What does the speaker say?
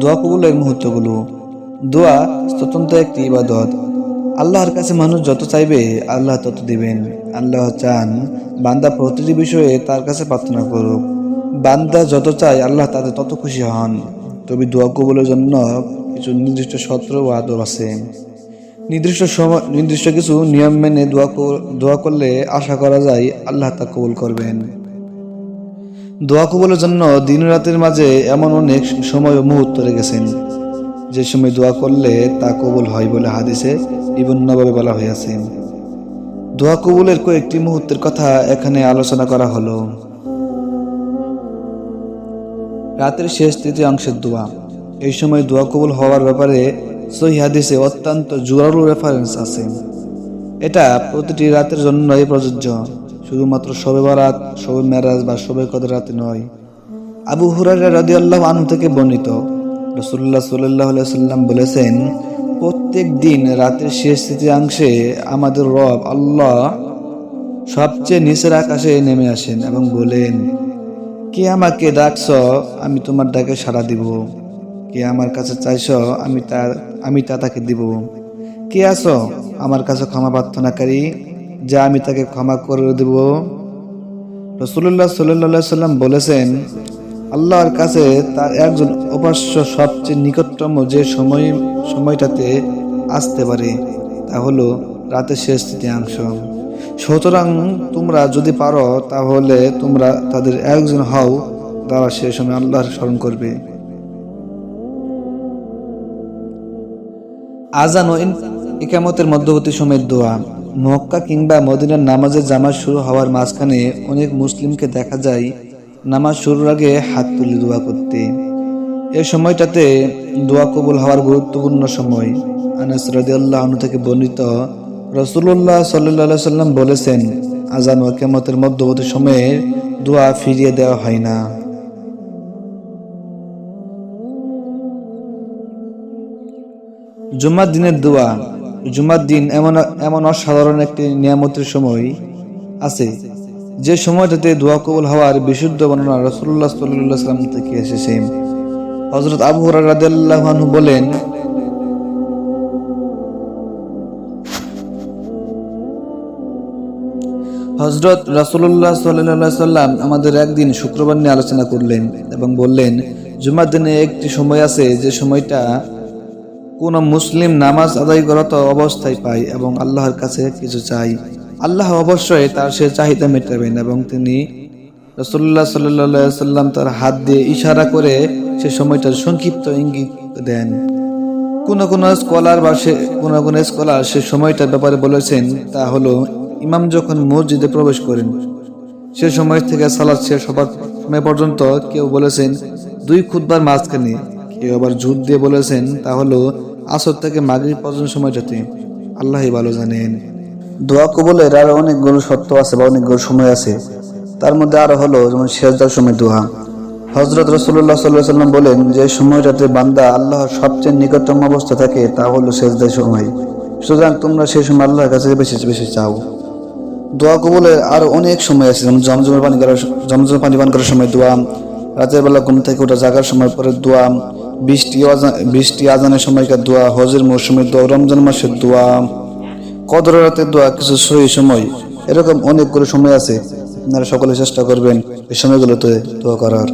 দোয়া কবুলের মুহূর্তগুলো। দোয়া স্বতন্ত্র একটি ইবাদত। আল্লাহর কাছে মানুষ যত চাইবে, আল্লাহ তত দিবেন। আল্লাহ চান বান্দা প্রতিটি বিষয়ে তার কাছে প্রার্থনা করুক। বান্দা যত চায়, আল্লাহ তাতে তত খুশি হন। তবে দোয়া কবুলের জন্য কিছু নির্দিষ্ট সত্র ও আদব আছে। নির্দিষ্ট সময়, নির্দিষ্ট কিছু নিয়ম মেনে দোয়া দোয়া করলে আশা করা যায় আল্লাহ তা কবুল করবেন। দোয়া কবুলের জন্য দিন রাতের মাঝে এমন অনেক সময় ও মুহূর্ত রেখেছেন। যে সময় দোয়া করলে তা কবুল হয় বলে হাদিসে বিভিন্নভাবে বলা হয়েছে। দোয়া কবুলের কয়েকটি মুহূর্তের কথা এখানে আলোচনা করা হলো। রাতের শেষ তৃতীয় অংশের দোয়া। এই সময় দোয়া কবুল হওয়ার ব্যাপারে সহি হাদিসে অত্যন্ত জোরালো রেফারেন্স আছে। এটা প্রতিটি রাতের জন্যই প্রযোজ্য। শুধুমাত্র শবে বারাত, শবে মেরাজ বা শবে কদর রাতে নয়। আবু হুরারা রাদি আল্লাহ আনু থেকে বর্ণিত রসুল্লাহ সাল্লাহ সাল্লাম বলেছেন, প্রত্যেক দিন রাতের শেষ তৃতীয়াংশে আমাদের রব আল্লাহ সবচেয়ে নিচের আকাশে নেমে আসেন এবং বলেন, কে আমাকে ডাকছ, আমি তোমার ডাকে সাড়া দিব। কে আমার কাছে চাইছ, আমি তা আমি তা তাকে দিব। কে আছো, আমার কাছে ক্ষমা প্রার্থনাকারী যা আমি তাকে ক্ষমা করে দেব। রসুল্লাহ সাল্লাহ সাল্লাম বলেছেন, আল্লাহর কাছে তার একজন উপাস্য সবচেয়ে নিকটতম যে সময়, সময়টাতে আসতে পারে, তা হলো রাতের শেষ তৃতীয়াংশ। সুতরাং তোমরা যদি পারো, তাহলে তোমরা তাদের একজন হও তারা সে সময় আল্লাহর স্মরণ করবে। আজান ও ইকামতের মধ্যবর্তী সময়ের দোয়া। মক্কা কিংবা মদিনার নামাজের জামাত শুরু হওয়ার মাঝখানে অনেক মুসলিমকে দেখা যায় নামাজ শুরুর আগে হাত তুলে দোয়া করতে। এ সময়টাতে দোয়া কবুল হওয়ার গুরুত্বপূর্ণ সময়। আনাস আনহু থেকে বর্ণিত রসুল্লাহ সাল্লাহ সাল্লাম বলেছেন আজান ও কেমতের মধ্যবর্তী সময়ে দোয়া ফিরিয়ে দেওয়া হয় না। জুম্মার দিনের দোয়া জুম্মার দিন এমন এমন অসাধারণ একটি নিয়ামতের সময় আছে। যে সময়টাতে দোয়া কবুল হওয়ার বিশুদ্ধ বর্ণনা রসুল্লাহ সাল্লাহ সাল্লাম থেকে এসেছে। হজরত আবু আনহু বলেন হজরত রাসুল্লাহ সাল্লাহ সাল্লাম আমাদের একদিন শুক্রবার নিয়ে আলোচনা করলেন এবং বললেন, জুমার দিনে একটি সময় আছে যে সময়টা কোন মুসলিম নামাজ আদায় করত অবস্থায় পায় এবং আল্লাহর কাছে কিছু চাই। আল্লাহ অবশ্যই তার সে চাহিদা মেটাবেন এবং তিনি রসুল্লাহ সাল্লাহ সাল্লাম তার হাত দিয়ে ইশারা করে সে সময়টার সংক্ষিপ্ত ইঙ্গিত দেন। কোন কোন স্কলার বা সে কোন কোন স্কলার সে সময়টার ব্যাপারে বলেছেন তা হলো, ইমাম যখন মসজিদে প্রবেশ করেন, সে সময় থেকে সালাদ শেষ হবার সময় পর্যন্ত কেউ বলেছেন, দুই খুদবার মাঝখানে কেউ আবার জুত দিয়ে বলেছেন, তা হলো আসর থেকে মাগরিব পর্যন্ত সময় সময়টাতে আল্লাহই ভালো জানেন। দোয়া কবলের আরও অনেকগুলো সত্য আছে বা অনেকগুলো সময় আছে। তার মধ্যে আরও হলো যেমন শেষদার সময় দোয়া। হজরত রসুল্লাহ সাল্লাহ সাল্লাম বলেন, যে সময়টাতে বান্দা আল্লাহর সবচেয়ে নিকটতম অবস্থা থাকে, তা হলো শেষদার সময়। সুতরাং তোমরা সেই সময় আল্লাহর কাছে বেশি বেশি চাও। দোয়া কবুলের আরও অনেক সময় আছে, যেমন জমজমের পানি করার, জমজমের পানি পান করার সময় দোয়া, রাতের বেলা ঘুম থেকে ওঠা জাগার সময় পরে দোয়া বৃষ্টি বৃষ্টি আজানের সময়কার দোয়া, হজের মৌসুমের দোয়া, রমজান মাসের দোয়া কদর রাতের দোয়া, কিছু সহি সময়, এরকম অনেকগুলো সময় আছে। আপনারা সকলে চেষ্টা করবেন এই সময়গুলোতে দোয়া করার।